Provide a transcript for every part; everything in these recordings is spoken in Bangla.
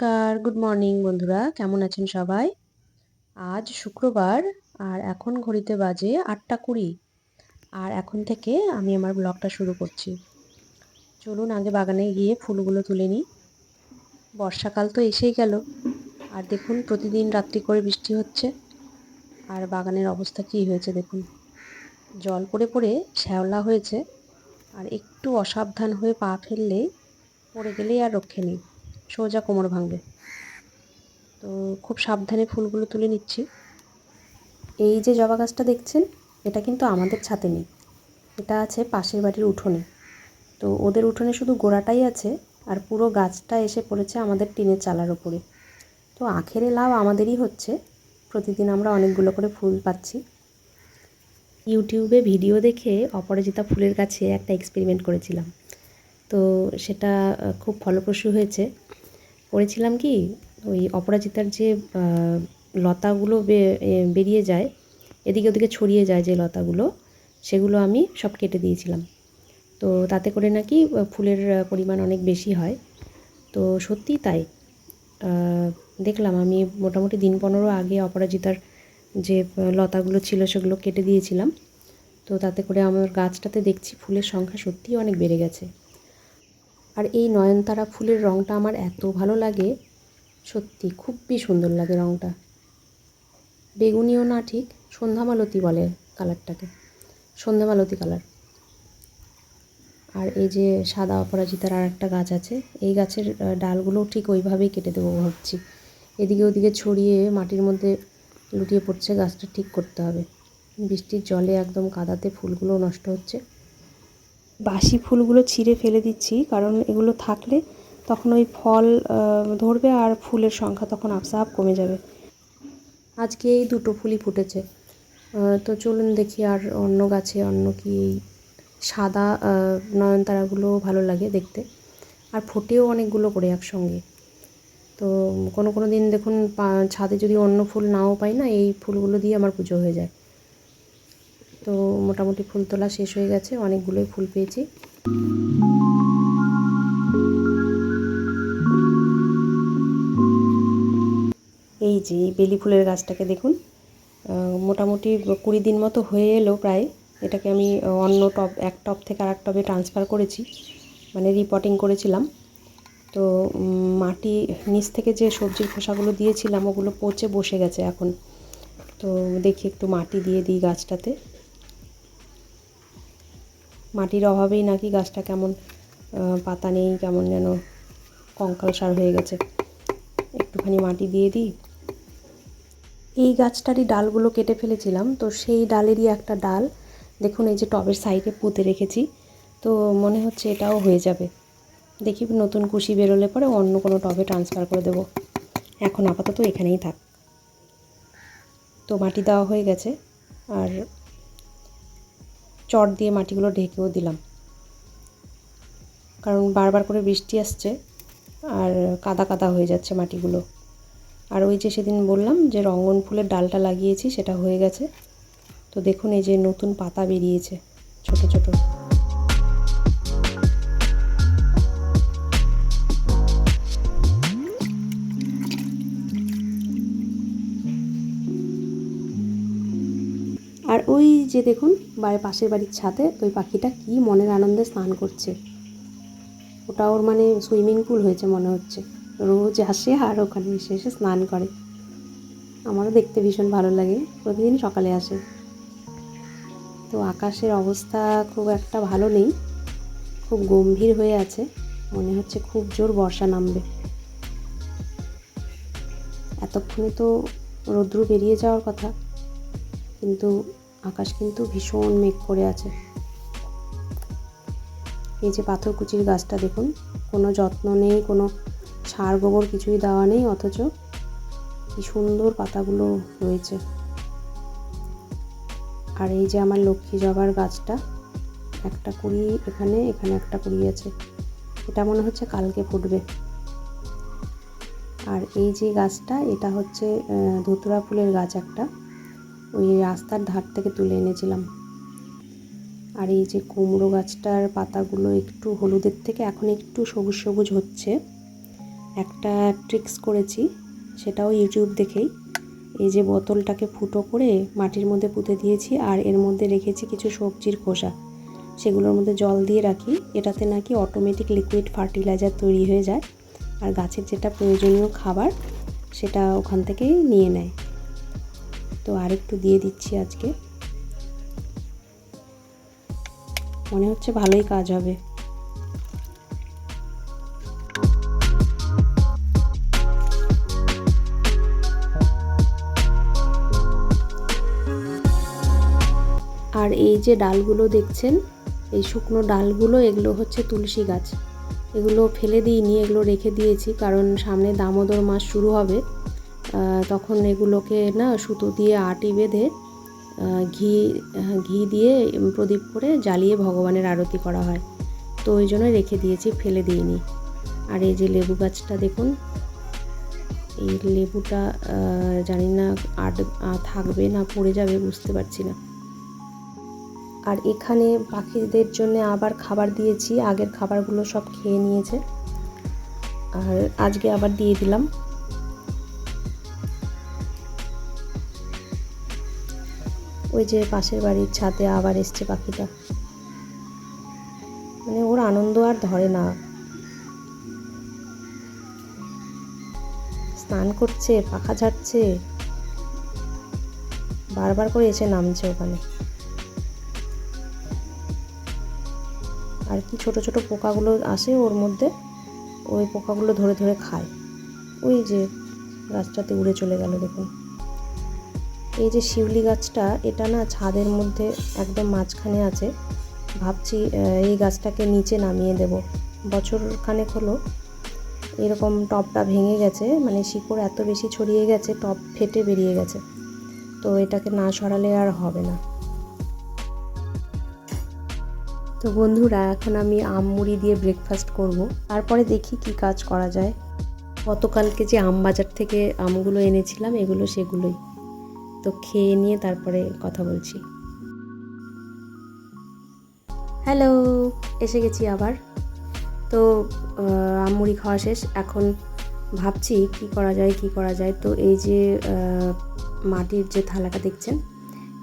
নমস্কার গুড মর্নিং বন্ধুরা, কেমন আছেন সবাই? আজ শুক্রবার, আর এখন ঘড়িতে বাজে আটটা কুড়ি, আর এখন থেকে আমি আমার ব্লগটা শুরু করছি। চলুন আগে বাগানে গিয়ে ফুলগুলো তুলে নিই। বর্ষাকাল তো এসেই গেল, আর দেখুন প্রতিদিন রাত্রি করে বৃষ্টি হচ্ছে, আর বাগানের অবস্থা কী হয়েছে দেখুন। জল পড়ে পড়ে শ্যাওলা হয়েছে, আর একটু অসাবধান হয়ে পা ফেললেই পড়ে গেলেই আর রক্ষে নেই। সোজা কোমর ভাঙবে। তো খুব সাবধানে ফুলগুলো তুলে নিচ্ছি। এই যে জবা গাছটা দেখছেন, এটা কিন্তু আমাদের ছাতে নেই। এটা আছে পাশের বাড়ির উঠোনে। তো ওদের উঠোনে শুধু গোড়াটাই আছে আর পুরো গাছটা এসে পড়েছে আমাদের টিনের চালার ওপরে তো আখেরে লাভ আমাদেরই হচ্ছে। প্রতিদিন আমরা অনেকগুলো করে ফুল পাচ্ছি। ইউটিউবে ভিডিও দেখে অপরাজিতা ফুলের কাছে একটা এক্সপেরিমেন্ট করেছিলাম। তো সেটা খুব ফলপ্রসূ হয়েছে। করেছিলাম কি, ওই অপরাজিতার যে লতাগুলো বেরিয়ে যায়, এদিকে ওদিকে ছড়িয়ে যায় যে লতাগুলো, সেগুলো আমি সব কেটে দিয়েছিলাম। তো তাতে করে নাকি ফুলের পরিমাণ অনেক বেশি হয়। তো সত্যি তাই। দেখলাম আমি মোটামুটি দিন পনেরো আগে অপরাজিতার যে, লতাগুলো ছিল সেগুলো কেটে দিয়েছিলাম। তো তাতে করে আমার গাছটাতে দেখছি ফুলের সংখ্যা সত্যিই অনেক বেড়ে গেছে। আর এই নয়নতারা ফুলের রঙটা আমার এত ভালো লাগে, সত্যি খুবই সুন্দর লাগে রঙটা বেগুনিও না ঠিক, সন্ধ্যামালতি বলে কালারটাকে, সন্ধ্যামালতি কালার। আর এই যে সাদা অপরাজিতার আর একটা গাছ আছে, এই গাছের ডালগুলো ঠিক ওইভাবেই কেটে দেবো ভাবছি। এদিকে ওদিকে ছড়িয়ে মাটির মধ্যে লুটিয়ে পড়ছে, গাছটা ঠিক করতে হবে। বৃষ্টির জলে একদম কাদাতে ফুলগুলো নষ্ট হচ্ছে। বাসি ফুলগুলো ছিঁড়ে ফেলে দিচ্ছি, কারণ এগুলো থাকলে তখন ওই ফল ধরবে আর ফুলের সংখ্যা তখন আপসাপ কমে যাবে। আজকে এই দুটো ফুলই ফুটেছে। তো চলুন দেখি আর অন্য গাছে অন্য কি এই সাদা নয়নতারাগুলো ভালো লাগে দেখতে। আর ফোটেও অনেকগুলো করে একসঙ্গে। তো কোনো কোনো দিন দেখুন ছাদে যদি অন্য ফুল নাও পাই না, এই ফুলগুলো দিয়ে আমার পুজো হয়ে যায়। তো মোটামুটি ফুল তোলা শেষ হয়ে গেছে, অনেকগুলোই ফুল পেয়েছি। এই যে বেলি ফুলের গাছটাকে দেখুন মোটামুটি কুড়ি দিন মতো হয়ে এলো প্রায়। এটাকে আমি অন্য টব, এক টব থেকে আর এক টবে ট্রান্সফার করেছি মানে রিপোর্টিং করেছিলাম। তো মাটি নিচ থেকে যে সবজির খোসাগুলো দিয়েছিলাম, ওগুলো পচে বসে গেছে এখন। তো দেখি একটু মাটি দিয়ে দিই গাছটাতে। মাটির অভাবেই নাকি গাছটা কেমন পাতা নেই, কেমন যেন কঙ্কাল সার হয়ে গেছে। একটুখানি মাটি দিয়ে দিই। এই গাছটারই ডালগুলো কেটে ফেলেছিলাম, তো সেই ডালেরই একটা ডাল। দেখুন, এই যে টবের সাইডে পুঁতে রেখেছি, তো মনে হচ্ছে এটাও হয়ে যাবে। দেখি নতুন কুশি বেরোলে পরে অন্য কোনো টবে ট্রান্সফার করে দেবো। এখন আপাতত এখানেই থাক। তো মাটি দেওয়া হয়ে গেছে, আর চট দিয়ে মাটিগুলো ঢেকেও দিলাম। কারণ বারবার করে বৃষ্টি আসছে আর কাদা কাদা হয়ে যাচ্ছে মাটিগুলো। আর ওই যে সেদিন বললাম যে রঙ্গন ফুলের ডালটা লাগিয়েছি, সেটা হয়ে গেছে। তো দেখুন এই যে নতুন পাতা বেরিয়েছে, ছোট ছোট। আর ওই যে দেখুন বাড়ির পাশের বাড়ির ছাদে ওই পাখিটা কি মনের আনন্দে স্নান করছে। ওটা ওর মানে সুইমিং পুল হয়েছে মনে হচ্ছে। রোজ আসে আর ওখানে এসে এসে স্নান করে। আমারও দেখতে ভীষণ ভালো লাগে প্রতিদিন সকালে আসে। তো আকাশের অবস্থা খুব একটা ভালো নেই, খুব গম্ভীর হয়ে আছে, মনে হচ্ছে খুব জোর বর্ষা নামবে। এতক্ষণে তো রৌদ্র বেরিয়ে যাওয়ার কথা, কিন্তু আকাশ কিন্তু ভীষণ মেঘ করে আছে। এই যে পাথরকুচির গাছটা দেখুন, কোনো যত্ন নেই, কোনো সার গোবর কিছুই দেওয়া নেই, অথচ কি সুন্দর পাতাগুলো রয়েছে। আর এই যে আমার লক্ষ্মী জবার গাছটা, একটা কুড়ি এখানে এখানে একটা কুড়ি আছে। এটা মনে হচ্ছে কালকে ফুটবে। আর এই যে গাছটা, এটা হচ্ছে ধুতুরা ফুলের গাছ একটা। ওই রাস্তার ধার থেকে তুলে এনেছিলাম। আর এই যে কুমড়ো গাছটার পাতাগুলো একটু হলুদের থেকে এখন একটু সবুজ সবুজ হচ্ছে। একটা ট্রিক্স করেছি, সেটাও ইউটিউব দেখেই। এই যে বোতলটাকে ফুটো করে মাটির মধ্যে পুঁতে দিয়েছি আর এর মধ্যে রেখেছি কিছু সবজির খোসা। সেগুলোর মধ্যে জল দিয়ে রাখি, এটাতে নাকি অটোমেটিক লিকুইড ফার্টিলাইজার তৈরি হয়ে যায়। আর গাছের যেটা প্রয়োজনীয় খাবার, সেটা ওখান থেকেই নিয়ে নেয়। তো আরেকটু দিয়ে দিচ্ছি আজকে। মনে হচ্ছে ভালোই কাজ হবে। আর এই যে ডালগুলো দেখছেন, এই শুকনো ডালগুলো, এগুলো হচ্ছে তুলসী গাছ। এগুলো ফেলে দিইনি, এগুলো রেখে দিয়েছি, কারণ সামনে দামোদর মাস শুরু হবে। তখন এগুলোকে না সুতো দিয়ে আটি বেঁধে ঘি ঘি দিয়ে প্রদীপ করে জ্বালিয়ে ভগবানের আরতি করা হয়। তো ওই জন্য রেখে দিয়েছি, ফেলে দিইনি। আর এই যে লেবু গাছটা দেখুন, এই লেবুটা জানি না আট থাকবে না, পড়ে যাবে, বুঝতে পারছি না। আর এখানে পাখিদের জন্য আবার খাবার দিয়েছি, আগের খাবারগুলো সব খেয়ে নিয়েছে। আর আজকে আবার দিয়ে দিলাম। ওই যে পাশের বাড়ির ছাদে আবার এসছে পাখিটা। মানে ওর আনন্দ আর ধরে না। স্নান করছে, পাখা ঝাড়ছে। বারবার করে এসে নামছে ওখানে। আর কি ছোট ছোট পোকাগুলো আসে ওর মধ্যে, ওই পোকাগুলো ধরে ধরে খায়। ওই যে গাছটাতে উড়ে চলে গেল দেখুন। এই যে শিউলি গাছটা, এটা না ছাদের মধ্যে একদম মাঝখানে আছে। ভাবছি এই গাছটাকে নিচে নামিয়ে দেব। বছর খানেক হলো, এরকম টবটা ভেঙে গেছে মানে শিকড় এত বেশি ছড়িয়ে গেছে টব ফেটে বেরিয়ে গেছে। তো এটাকে না সরালে আর হবে না। তো বন্ধুরা, এখন আমি আম মুড়ি দিয়ে ব্রেকফাস্ট করব। তারপরে দেখি কি কাজ করা যায়। গতকালকে যে আম বাজার থেকে আমগুলো এনেছিলাম, এগুলো সেগুলোই। তো খেয়ে নিয়ে তারপরে কথা বলছি। হ্যালো এসে গেছি আবার। তো আহ, আম মুড়ি খাওয়া শেষ। এখন ভাবছি কি করা যায় কি করা যায়। তো এই যে মাটির যে থালাটা দেখছেন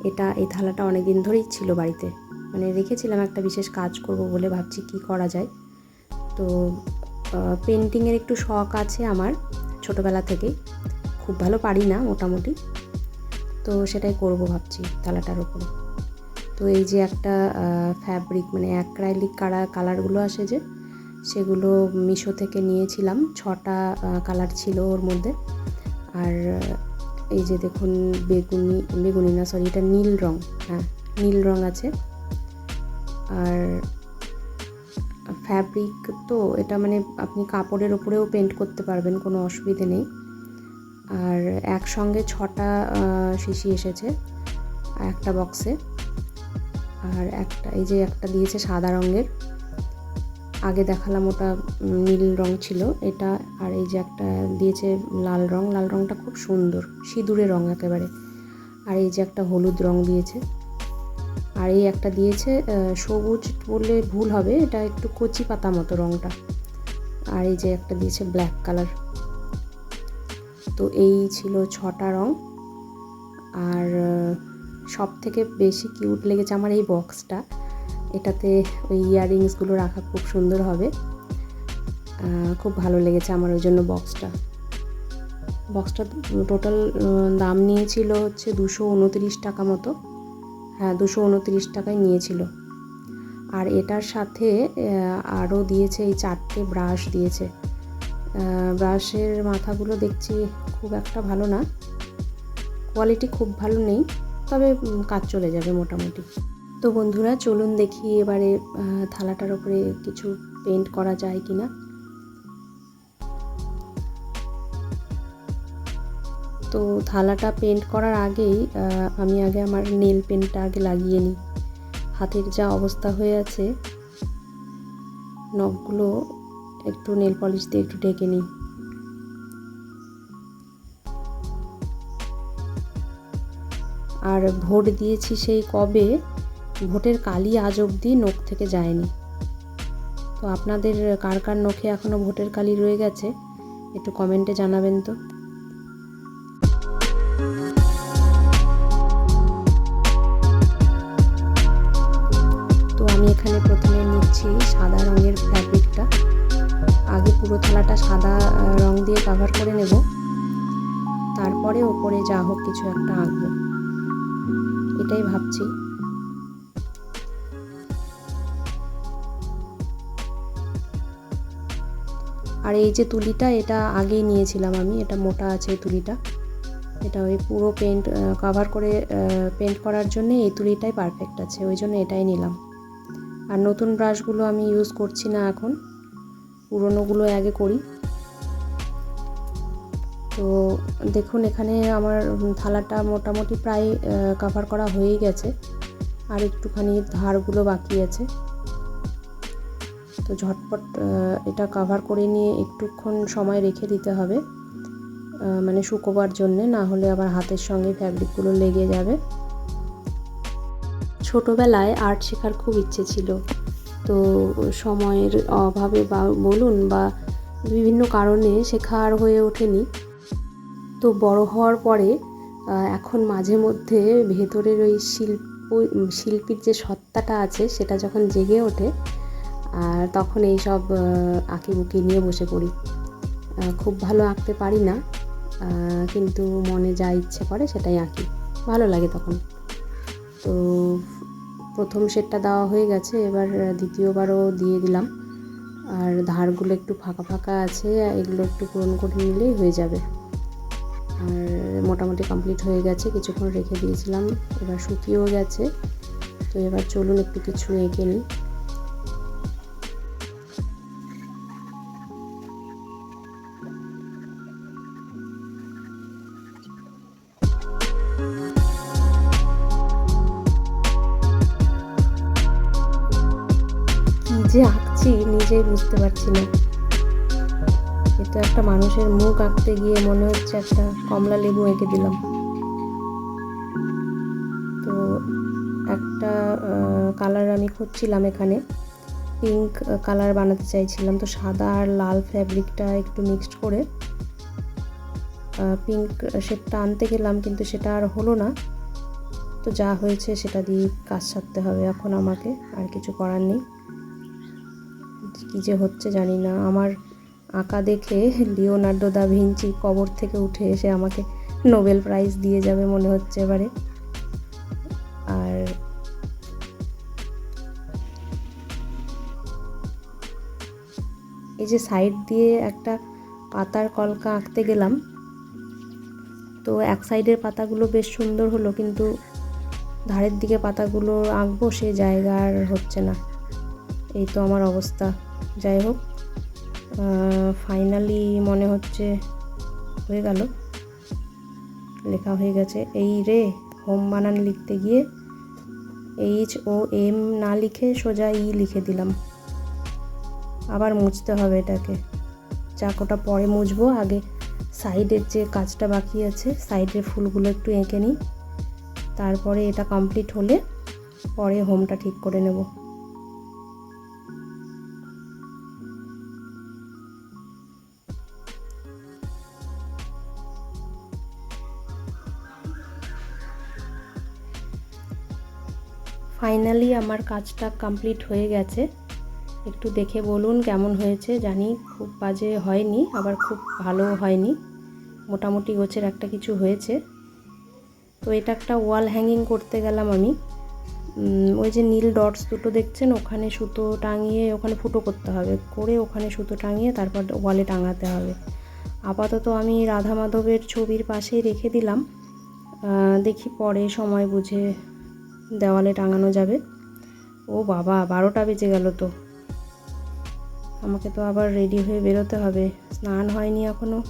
এটা এই থালাটা অনেক দিন ধরেই ছিল বাড়িতে। মানে রেখেছিলাম একটা বিশেষ কাজ করব বলে ভাবছি কি করা যায়। তো পেন্টিংয়ের একটু শখ আছে আমার ছোটোবেলা থেকেই খুব ভালো পারি না মোটামুটি। তো সেটাই করব ভাবছি থালাটার উপরে। তো এই যে একটা ফ্যাব্রিক মানে অ্যাক্রাইলিক কালার কালারগুলো আসে যে, সেগুলো মিশো থেকে নিয়েছিলাম। ছটা কালার ছিল ওর মধ্যে। আর, এই যে দেখুন বেগুনি বেগুনি না সরি এটা নীল রং হ্যাঁ নীল রং আছে। আর ফ্যাব্রিক তো এটা মানে আপনি কাপড়ের ওপরেও পেন্ট করতে পারবেন, কোনো অসুবিধে নেই। আর একসঙ্গে ছটা শিশি এসেছে, একটা বক্সে আর একটা, এই যে একটা দিয়েছে সাদা রঙের। আগে দেখালাম ওটা নীল রং ছিল, এটা আর এই যে একটা দিয়েছে লাল রং। লাল রংটা খুব সুন্দর, সিঁদুরে রং একেবারে। আর এই যে একটা হলুদ রং দিয়েছে। আর এই একটা দিয়েছে সবুজ বললে ভুল হবে, এটা একটু কচি পাতা মতো রঙটা আর এই যে একটা দিয়েছে ব্ল্যাক কালার তো এই ছিল ছটা রং। আর সব থেকে বেশি কিউট লেগেছে আমার এই বক্সটা এটাতে ওই ইয়াররিংসগুলো রাখা খুব সুন্দর হবে। খুব ভালো লেগেছে আমার ওই জন্য বক্সটা বক্সটা টোটাল দাম নিয়েছিল হচ্ছে দুশো উনত্রিশ টাকা মতো। হ্যাঁ দুশো উনত্রিশ টাকায় নিয়েছিল। আর এটার সাথে আরও দিয়েছে এই চারটে ব্রাশ দিয়েছে। ব্রাশের মাথাগুলো দেখছি খুব একটা ভালো না। কোয়ালিটি খুব ভালো নেই, তবে কাজ চলে যাবে মোটামুটি। তো বন্ধুরা, চলুন দেখি এবারে থালাটার উপরে কিছু পেন্ট করা যায় কি না তো থালাটা পেন্ট করার আগেই আমি আগে আমার নেল পেন্টটা আগে লাগিয়ে নিই। হাতের যা অবস্থা হয়ে আছে, নখগুলো একটু নেল পলিশ দিয়ে একটু ঢেকে নিই। আর ভোট দিয়েছি সেই কবে, ভোটের কালি আজ অবধি নখ থেকে যায়নি। তো আপনাদের কার কার নখে এখনও ভোটের কালি রয়ে গেছে, একটু কমেন্টে জানাবেন তো। তো আমি এখানে প্রথমে নিচ্ছি সাদা রঙের ফ্যাব্রিকটা আগে পুরো থালাটা সাদা রং দিয়ে কাভার করে নেব। তারপরে ওপরে যা হোক কিছু একটা আঁকবো। এটাই ভাবছি। আর এই যে তুলিটা, এটা আগেই নিয়েছিলাম আমি। এটা মোটা আছে এই তুলিটা। এটা ওই পুরো পেন্ট কভার করে পেন্ট করার জন্য এই তুলিটাই পারফেক্ট আছে। ওই জন্য এটাই নিলাম। আর নতুন ব্রাশগুলো আমি ইউজ করছি না এখন। পুরনোগুলো আগে করি। তো দেখুন, এখানে আমার থালাটা মোটামুটি প্রায় কভার করা হয়েই গেছে। আর একটুখানি ধারগুলো বাকি আছে। তো ঝটপট এটা কভার করে নিয়ে একটুক্ষণ সময় রেখে দিতে হবে মানে শুকোবার জন্যে, না হলে আবার হাতের সঙ্গে ফ্যাব্রিকগুলো লেগে যাবে। ছোটোবেলায় আর্ট শেখার খুব ইচ্ছে ছিল। তো সময়ের অভাবে বা বলুন বা বিভিন্ন কারণে শেখা আর হয়ে ওঠেনি। তো বড় হওয়ার পরে এখন মাঝে মধ্যে ভেতরের ওই শিল্প, শিল্পীর যে সত্তাটা আছে সেটা যখন জেগে ওঠে, আর তখন এই সব আঁকি বুকি নিয়ে বসে পড়ি। খুব ভালো আঁকতে পারি না কিন্তু মনে যা ইচ্ছে করে সেটাই আঁকি। ভালো লাগে তখন। তো প্রথম সেটটা দেওয়া হয়ে গেছে, এবার দ্বিতীয়বারও দিয়ে দিলাম। আর ধারগুলো একটু ফাঁকা ফাঁকা আছে, এগুলো একটু পূরণ করে নিলেই হয়ে যাবে। আর মোটামুটি কমপ্লিট হয়ে গেছে, কিছুক্ষণ রেখে দিয়েছিলাম, এবার শুকিয়েও গেছে। তো এবার চলুন একটু কিছু এঁকে নিই। যে আঁকছি নিজেই বুঝতে পারছি না। এটা একটা মানুষের মুখ আঁকতে গিয়ে মনে হচ্ছে একটা কমলা লেবু এঁকে দিলাম। তো একটা কালার আমি খুঁজছিলাম এখানে। পিঙ্ক কালার বানাতে চাইছিলাম। তো সাদা আর লাল ফ্যাব্রিকটা একটু মিক্সড করে পিঙ্ক শেডটা আনতে গেলাম, কিন্তু সেটা আর হলো না। তো যা হয়েছে সেটা দিয়ে কাজ সারতে হবে। এখন আমাকে আর কিছু করার নেই। কী যে হচ্ছে জানি না। আমার আঁকা দেখে লিওনার্ডো দা ভিঞ্চি কবর থেকে উঠে এসে আমাকে নোবেল প্রাইজ দিয়ে যাবে মনে হচ্ছে এবারে। আর এই যে সাইড দিয়ে একটা পাতার কলকা আঁকতে গেলাম। তো এক সাইডের পাতাগুলো বেশ সুন্দর হলো, কিন্তু ধারের দিকে পাতাগুলো আঁকবো সে জায়গা আর হচ্ছে না। এই তো আমার অবস্থা। যাই হোক ফাইনালি মনে হচ্ছে হয়ে গেল। লেখা হয়ে গেছে, এই রে হোম বানান লিখতে গিয়ে এইচ ও এম না লিখে সোজা ই লিখে দিলাম। আবার মুছতে হবে এটাকে। চাকোটা পরে মুছবো, আগে সাইডের যে কাজটা বাকি আছে, সাইডের ফুলগুলো একটু এঁকে নিই। তারপরে এটা কমপ্লিট হলে পরে হোমটা ঠিক করে নেব। ফাইনালি আমার কাজটা কমপ্লিট হয়ে গেছে। একটু দেখে বলুন কেমন হয়েছে, জানি খুব বাজে হয়নি, আবার খুব ভালো হয়নি। মোটামুটি গোছের একটা কিছু হয়েছে। তো এটা একটা ওয়াল হ্যাঙ্গিং করতে গেলাম আমি। ওই যে নীল ডটস দুটো দেখছেন, ওখানে সুতো টাঙিয়ে ওখানে ফুটো করতে হবে। করে ওখানে সুতো টাঙিয়ে তারপর ওয়ালে টাঙাতে হবে। আপাতত আমি রাধা মাধবের ছবির পাশেই রেখে দিলাম। দেখি পরে সময় বুঝে দেওয়ালে টাঙানো যাবে। ও বাবা, বারোটা বেজে গেল তো। আমাকে তো আবার রেডি হয়ে বেরোতে হবে। স্নান হয়নি এখনও।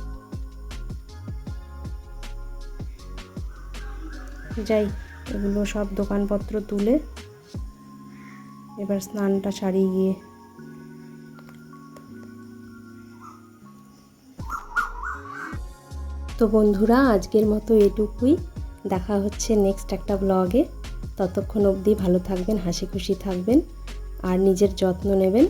যাই, এগুলো সব দোকানপত্র তুলে এবার স্নানটা সারি গিয়ে তো বন্ধুরা, আজকের মতো এটুকুই। দেখা হচ্ছে নেক্সট একটা ব্লগে ততক্ষণ অবধি ভালো থাকবেন হাসি খুশি থাকবেন আর নিজের যত্ন নেবেন।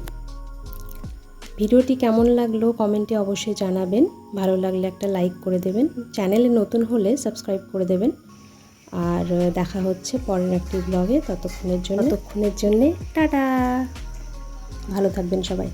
ভিডিওটি কেমন লাগল কমেন্টে অবশ্যই জানাবেন। ভালো লাগলে একটা লাইক করে দেবেন। চ্যানেলে নতুন হলে সাবস্ক্রাইব করে দেবেন। আর দেখা হচ্ছে পরের একটি ব্লগে ততক্ষণের জন্য ততক্ষণের জন্যে টাটা। ভালো থাকবেন সবাই।